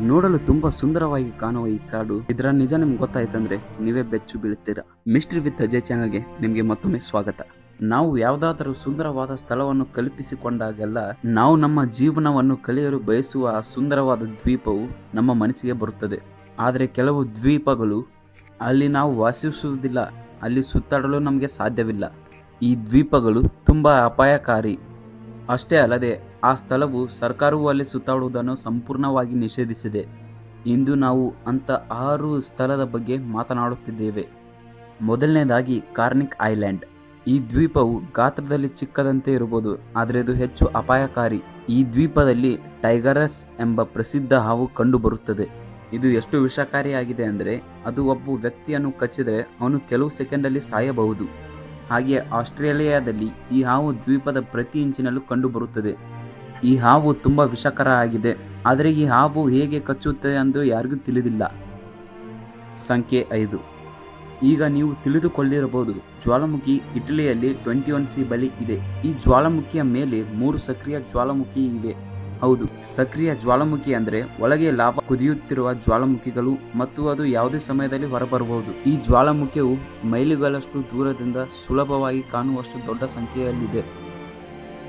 ನೋಡಲು ತುಂಬಾ ಸುಂದರವಾಗಿ ಕಾಣುವ ಈ ಕಾಡು. ಇದರ ನಿಜ ನಿಮ್ಗೆ ಗೊತ್ತಾಯ್ತಂದ್ರೆ ನೀವೇ ಬೆಚ್ಚು ಬೀಳುತ್ತೀರಾ. ಮಿಸ್ಟ್ರಿ ವಿತ್ ಅಜಯ್ ಚಾನಲ್ಗೆ ನಿಮಗೆ ಮತ್ತೊಮ್ಮೆ ಸ್ವಾಗತ. ನಾವು ಯಾವುದಾದರೂ ಸುಂದರವಾದ ಸ್ಥಳವನ್ನು ಕಲ್ಪಿಸಿಕೊಂಡಾಗೆಲ್ಲ ನಾವು ನಮ್ಮ ಜೀವನವನ್ನು ಕಳೆಯಲು ಬಯಸುವ ಸುಂದರವಾದ ದ್ವೀಪವು ನಮ್ಮ ಮನಸ್ಸಿಗೆ ಬರುತ್ತದೆ. ಆದರೆ ಕೆಲವು ದ್ವೀಪಗಳು ಅಲ್ಲಿ ನಾವು ವಾಸಿಸುವುದಿಲ್ಲ, ಅಲ್ಲಿ ಸುತ್ತಾಡಲು ನಮಗೆ ಸಾಧ್ಯವಿಲ್ಲ. ಈ ದ್ವೀಪಗಳು ತುಂಬ ಅಪಾಯಕಾರಿ. ಅಷ್ಟೇ ಅಲ್ಲದೆ ಆ ಸ್ಥಳವು ಸರ್ಕಾರವು ಅಲ್ಲಿ ಸುತ್ತಾಡುವುದನ್ನು ಸಂಪೂರ್ಣವಾಗಿ ನಿಷೇಧಿಸಿದೆ. ಇಂದು ನಾವು ಅಂತ ಆರು ಸ್ಥಳದ ಬಗ್ಗೆ ಮಾತನಾಡುತ್ತಿದ್ದೇವೆ. ಮೊದಲನೇದಾಗಿ ಕಾರ್ನಿಕ್ ಐಲ್ಯಾಂಡ್. ಈ ದ್ವೀಪವು ಗಾತ್ರದಲ್ಲಿ ಚಿಕ್ಕದಂತೆ ಇರಬಹುದು, ಆದರೆ ಇದು ಹೆಚ್ಚು ಅಪಾಯಕಾರಿ. ಈ ದ್ವೀಪದಲ್ಲಿ ಟೈಗರಸ್ ಎಂಬ ಪ್ರಸಿದ್ಧ ಹಾವು ಕಂಡುಬರುತ್ತದೆ. ಇದು ಎಷ್ಟು ವಿಷಕಾರಿಯಾಗಿದೆ ಅಂದರೆ, ಅದು ಒಬ್ಬ ವ್ಯಕ್ತಿಯನ್ನು ಕಚ್ಚಿದರೆ ಅವನು ಕೆಲವು ಸೆಕೆಂಡಲ್ಲಿ ಸಾಯಬಹುದು. ಹಾಗೆ ಆಸ್ಟ್ರೇಲಿಯಾದಲ್ಲಿ ಈ ಹಾವು ದ್ವೀಪದ ಪ್ರತಿ ಇಂಚಿನಲ್ಲೂ ಕಂಡುಬರುತ್ತದೆ. ಈ ಹಾವು ತುಂಬ ವಿಷಕರ ಆಗಿದೆ. ಆದರೆ ಈ ಹಾವು ಹೇಗೆ ಕಚ್ಚುತ್ತೆ ಎಂದು ಯಾರಿಗೂ ತಿಳಿದಿಲ್ಲ. ಸಂಖ್ಯೆ ಐದು. ಈಗ ನೀವು ತಿಳಿದುಕೊಳ್ಳಿರಬಹುದು, ಜ್ವಾಲಾಮುಖಿ ಇಟಲಿಯಲ್ಲಿ ಟ್ವೆಂಟಿ ಒನ್ ಸಿ ಬಳಿ ಇದೆ. ಈ ಜ್ವಾಲಾಮುಖಿಯ ಮೇಲೆ ಮೂರು ಸಕ್ರಿಯ ಜ್ವಾಲಾಮುಖಿ ಇವೆ. ಹೌದು, ಸಕ್ರಿಯ ಜ್ವಾಲಾಮುಖಿ ಅಂದರೆ ಒಳಗೆ ಲಾಭ ಕುದಿಯುತ್ತಿರುವ ಜ್ವಾಲಾಮುಖಿಗಳು ಮತ್ತು ಅದು ಯಾವುದೇ ಸಮಯದಲ್ಲಿ ಹೊರಬರಬಹುದು. ಈ ಜ್ವಾಲಾಮುಖಿಯು ಮೈಲುಗಳಷ್ಟು ದೂರದಿಂದ ಸುಲಭವಾಗಿ ಕಾಣುವಷ್ಟು ದೊಡ್ಡ ಸಂಖ್ಯೆಯಲ್ಲಿದೆ.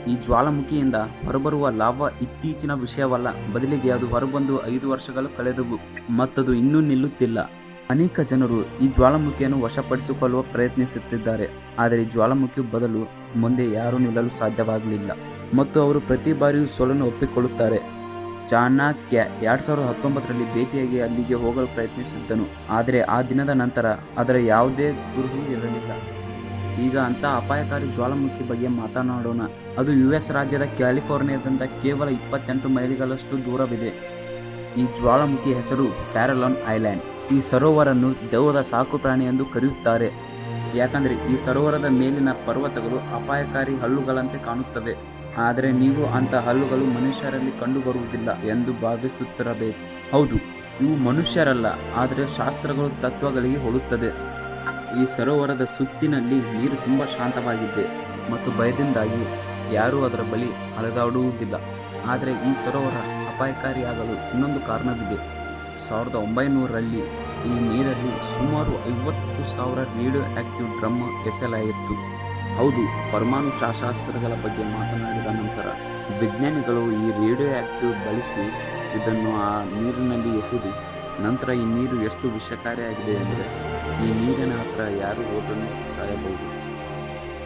ಈ ಜ್ವಾಲಾಮುಖಿಯಿಂದ ಹೊರಬರುವ ಲಾಭ ಇತ್ತೀಚಿನ ವಿಷಯವಲ್ಲ. ಬದಲಿಗೆ ಅದು ಹೊರಬಂದು ಐದು ವರ್ಷಗಳು ಕಳೆದವು. ಮತ್ತದು ಇನ್ನೂ ನಿಲ್ಲುತ್ತಿಲ್ಲ. ಅನೇಕ ಜನರು ಈ ಜ್ವಾಲಾಮುಖಿಯನ್ನು ವಶಪಡಿಸಿಕೊಳ್ಳುವ ಪ್ರಯತ್ನಿಸುತ್ತಿದ್ದಾರೆ. ಆದರೆ ಜ್ವಾಲಾಮುಖಿ ಬದಲು ಮುಂದೆ ಯಾರೂ ನಿಲ್ಲಲು ಸಾಧ್ಯವಾಗಲಿಲ್ಲ. ಮತ್ತು ಅವರು ಪ್ರತಿ ಬಾರಿಯೂ ಸೋಲನ್ನು ಒಪ್ಪಿಕೊಳ್ಳುತ್ತಾರೆ. ಚಾಣಕ್ಯ ಎರಡ್ ಸಾವಿರದ ಹತ್ತೊಂಬತ್ತರಲ್ಲಿ ಭೇಟಿಯಾಗಿ ಅಲ್ಲಿಗೆ ಹೋಗಲು ಪ್ರಯತ್ನಿಸಿದ್ದನು. ಆದರೆ ಆ ದಿನದ ನಂತರ ಅದರ ಯಾವುದೇ ಗುರುಹು ಇರಲಿಲ್ಲ. ಈಗ ಅಂತ ಅಪಾಯಕಾರಿ ಜ್ವಾಲಾಮುಖಿ ಬಗ್ಗೆ ಮಾತನಾಡೋಣ. ಅದು ಯು ಎಸ್ ರಾಜ್ಯದ ಕ್ಯಾಲಿಫೋರ್ನಿಯಾದಿಂದ ಕೇವಲ ಇಪ್ಪತ್ತೆಂಟು ಮೈಲಿಗಳಷ್ಟು ದೂರವಿದೆ. ಈ ಜ್ವಾಲಾಮುಖಿ ಹೆಸರು ಫ್ಯಾರಲಾನ್ ಐಲ್ಯಾಂಡ್. ಈ ಸರೋವರನ್ನು ದೆವ್ವದ ಸಾಕು ಪ್ರಾಣಿ ಎಂದು ಕರೆಯುತ್ತಾರೆ. ಯಾಕಂದರೆ ಈ ಸರೋವರದ ಮೇಲಿನ ಪರ್ವತಗಳು ಅಪಾಯಕಾರಿ ಹಲ್ಲುಗಳಂತೆ ಕಾಣುತ್ತವೆ. ಆದರೆ ನೀವು ಅಂತ ಹಲ್ಲುಗಳು ಮನುಷ್ಯರಲ್ಲಿ ಕಂಡುಬರುವುದಿಲ್ಲ ಎಂದು ಭಾವಿಸುತ್ತಿರಬೇಕು. ಹೌದು, ಇವು ಮನುಷ್ಯರಲ್ಲ, ಆದರೆ ಶಾಸ್ತ್ರಗಳು ತತ್ವಗಳಿಗೆ ಹೋಲುತ್ತದೆ. ಈ ಸರೋವರದ ಸುತ್ತಿನಲ್ಲಿ ನೀರು ತುಂಬ ಶಾಂತವಾಗಿದೆ ಮತ್ತು ಭಯದಿಂದಾಗಿ ಯಾರೂ ಅದರ ಬಳಿ ಅಲೆದಾಡುವುದಿಲ್ಲ. ಆದರೆ ಈ ಸರೋವರ ಅಪಾಯಕಾರಿಯಾಗಲು ಇನ್ನೊಂದು ಕಾರಣವಿದೆ. ಸಾವಿರದ ಒಂಬೈನೂರರಲ್ಲಿ ಈ ನೀರಲ್ಲಿ ಸುಮಾರು ಐವತ್ತು ಸಾವಿರ ರೇಡಿಯೋ ಆಕ್ಟಿವ್ ಡ್ರಮ್ ಎಸೆಯಲಾಯಿತು. ಹೌದು, ಪರಮಾಣು ಶಾಸ್ತ್ರಗಳ ಬಗ್ಗೆ ಮಾತನಾಡಿದ ನಂತರ ವಿಜ್ಞಾನಿಗಳು ಈ ರೇಡಿಯೋ ಆಕ್ಟಿವ್ ಬಳಸಿ ಇದನ್ನು ಆ ನೀರಿನಲ್ಲಿ ಎಸೆದು ನಂತರ ಈ ನೀರು ಎಷ್ಟು ವಿಷಕಾರಿಯಾಗಿದೆ ಅಂದರೆ ಈ ನೀರಿನ ಹತ್ರ ಯಾರು ಹೋದರೂ ಸಾಯಬಹುದು.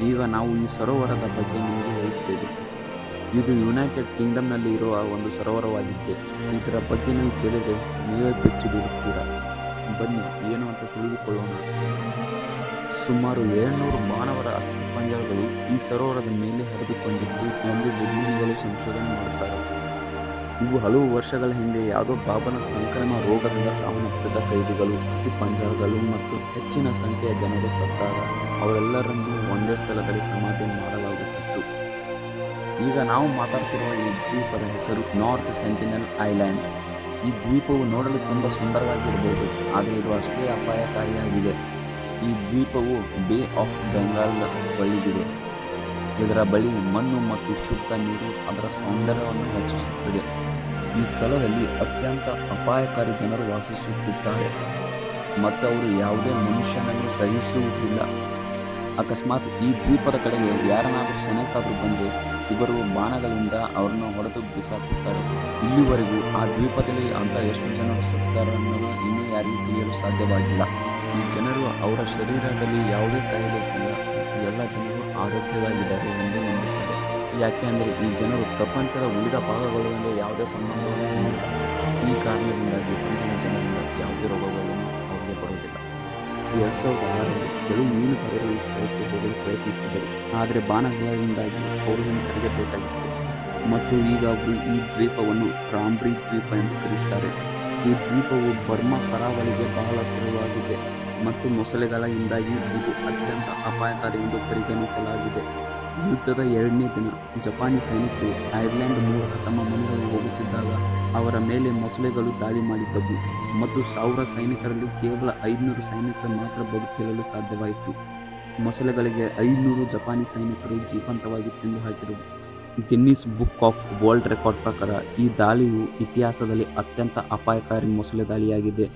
ಈಗ ನಾವು ಈ ಸರೋವರದ ಬಗ್ಗೆ ನಿಮಗೆ ಹೇಳುತ್ತೇವೆ. ಇದು ಯುನೈಟೆಡ್ ಕಿಂಗ್ಡಮ್ನಲ್ಲಿ ಇರುವ ಒಂದು ಸರೋವರವಾಗಿದ್ದೆ ಇದರ ಬಗ್ಗೆ ನೀವು ಕೇಳಿದರೆ ನೀವೇ ಬೆಚ್ಚು ಬೀಳುತ್ತೀರಾ ಬನ್ನಿ, ಏನು ಅಂತ ತಿಳಿದುಕೊಳ್ಳೋಣ. ಸುಮಾರು ಏಳ್ನೂರು ಮಾನವರ ಅಸ್ಥಿಪಂಜರಗಳು ಈ ಸರೋವರದ ಮೇಲೆ ಹರಿದುಕೊಂಡಿದ್ದು ಎಂದು ವಿಜ್ಞಾನಿಗಳು ಸಂಶೋಧನೆ ಮಾಡುತ್ತಾರೆ ಇವು ಹಲವು ವರ್ಷಗಳ ಹಿಂದೆ ಯಾವುದೋ ಬಾಬನ ಸಂಕ್ರಮ ರೋಗದಿಂದ ಸಾವನ್ನಪ್ಪಿದ ಕೈದಿಗಳು ಅಸ್ಥಿಪಂಜರಗಳು ಮತ್ತು ಹೆಚ್ಚಿನ ಸಂಖ್ಯೆಯ ಜನರು ಸತ್ತಾಗ ಅವರೆಲ್ಲರನ್ನೂ ಒಂದೇ ಸ್ಥಳದಲ್ಲಿ ಸಮಾಧಿ ಮಾಡಲಾಗುತ್ತಿತ್ತು. ಈಗ ನಾವು ಮಾತಾಡ್ತಿರುವ ಈ ದ್ವೀಪದ ಹೆಸರು ನಾರ್ತ್ ಸೆಂಟಿನಲ್ ಐಲ್ಯಾಂಡ್ ಈ ದ್ವೀಪವು ನೋಡಲು ತುಂಬ ಸುಂದರವಾಗಿರಬಹುದು, ಆದರೆ ಇದು ಅಷ್ಟೇ ಅಪಾಯಕಾರಿಯಾಗಿದೆ. ಈ ದ್ವೀಪವು ಬೇ ಆಫ್ ಬೆಂಗಾಲ್ ಬಳಿಗಿದೆ ಇದರ ಬಳಿ ಮಣ್ಣು ಮತ್ತು ಶುದ್ಧ ನೀರು ಅದರ ಸೌಂದರ್ಯವನ್ನು ಹೆಚ್ಚಿಸುತ್ತದೆ. ಈ ಸ್ಥಳದಲ್ಲಿ ಅತ್ಯಂತ ಅಪಾಯಕಾರಿ ಜನರು ವಾಸಿಸುತ್ತಿದ್ದಾರೆ. ಮತ್ತು ಅವರು ಯಾವುದೇ ಮನುಷ್ಯನನ್ನು ಸಹಿಸುವುದಿಲ್ಲ. ಅಕಸ್ಮಾತ್ ಈ ದ್ವೀಪದ ಕಡೆಗೆ ಯಾರನ್ನಾದರೂ ಸೆನೆಕಾದರೂ ಬಂದು ಇವರು ಬಾಣಗಳಿಂದ ಅವರನ್ನು ಹೊಡೆದು ಬಿಸಾಕುತ್ತಾರೆ. ಇಲ್ಲಿವರೆಗೂ ಆ ದ್ವೀಪದಲ್ಲಿ ಅಂತ ಎಷ್ಟು ಜನರು ಸತ್ತಾರೆ ಅನ್ನೋದು ಇನ್ನೂ ಯಾರಿಗೂ ತಿಳಿಯಲು ಸಾಧ್ಯವಾಗಿಲ್ಲ. ಈ ಜನರು ಅವರ ಶರೀರದಲ್ಲಿ ಯಾವುದೇ ಕಾಯಿಲೆ ಇಲ್ಲ. ಎಲ್ಲ ಜನರು ಆರೋಗ್ಯವಾಗಿದ್ದಾರೆ ಎಂದು ನಂಬುತ್ತಾರೆ. ಯಾಕೆ ಅಂದರೆ ಈ ಜನರು ಪ್ರಪಂಚದ ಉಳಿದ ಭಾಗಗಳಿಂದ ಯಾವುದೇ ಸಂಬಂಧವನ್ನು ಹೊಂದಿಲ್ಲ. ಈ ಕಾರಣದಿಂದಾಗಿ ಹೊರಗಿನ ಜನರಿಂದ ಯಾವುದೇ ರೋಗಗಳನ್ನು ಅವರಿಗೆ ಬರುವುದಿಲ್ಲ. ಎರಡು ಸಾವಿರದ ಆರರಲ್ಲಿ ಕೆಲವು ಮೀನುಗಾರರು ಈ ಸ್ಥಳಕ್ಕೆ ಹೋಗಲು ಪ್ರಯತ್ನಿಸಿದರು ಆದರೆ ಬಾಣಗಳಿಂದಾಗಿ ಅವರು ಹಿಂತಿರುಗಬೇಕಾಗಿತ್ತು ಮತ್ತು ಈಗ ಅವರು ಈ ದ್ವೀಪವನ್ನು ರಾಮ್ರಿ ದ್ವೀಪ ಎಂದು ಕರೆಯುತ್ತಾರೆ. ಈ ದ್ವೀಪವು ಬರ್ಮಾ ಕರಾವಳಿಗೆ ಬಹಳ ಹತ್ತಿರವಾಗಿದೆ ಮತ್ತು ಮೊಸಳೆಗಳಿಂದಾಗಿ ಇದು ಅತ್ಯಂತ ಅಪಾಯಕಾರಿ ಎಂದು ಪರಿಗಣಿಸಲಾಗಿದೆ. ಯುದ್ಧದ ಎರಡನೇ ದಿನ ಜಪಾನಿ ಸೈನಿಕರು ಐರ್ಲೆಂಡ್ ಮೂಲಕ ತಮ್ಮ ಮನೆಗಳಿಗೆ ಹೋಗುತ್ತಿದ್ದಾಗ ಅವರ ಮೇಲೆ ಮೊಸಳೆಗಳು ದಾಳಿ ಮಾಡಿದ್ದವು ಮತ್ತು ಸಾವಿರ ಸೈನಿಕರಲ್ಲಿ ಕೇವಲ ಐದುನೂರು ಸೈನಿಕರು ಮಾತ್ರ ಬದುಕಿರಲು ಸಾಧ್ಯವಾಯಿತು. ಮೊಸಳೆಗಳಿಗೆ ಐದುನೂರು ಜಪಾನಿ ಸೈನಿಕರು ಜೀವಂತವಾಗಿ ತಿಂದು ಹಾಕಿದರು Guinness book of world record ಪ್ರಕಾರ ಈ ದಾಳಿಯು ಇತಿಹಾಸದಲ್ಲಿ ಅತ್ಯಂತ ಅಪಾಯಕಾರಿ ಮೊಸಳೆ ದಾಳಿಯಾಗಿದೆ.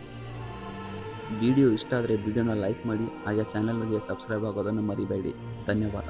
ವಿಡಿಯೋ ಇಷ್ಟ ಆದರೆ ವಿಡಿಯೋನ ಲೈಕ್ ಮಾಡಿ ಹಾಗೆ ಚಾನಲ್ಗೆ ಸಬ್ಸ್ಕ್ರೈಬ್ ಆಗೋದನ್ನು ಮರಿಬೇಡಿ. ಧನ್ಯವಾದ.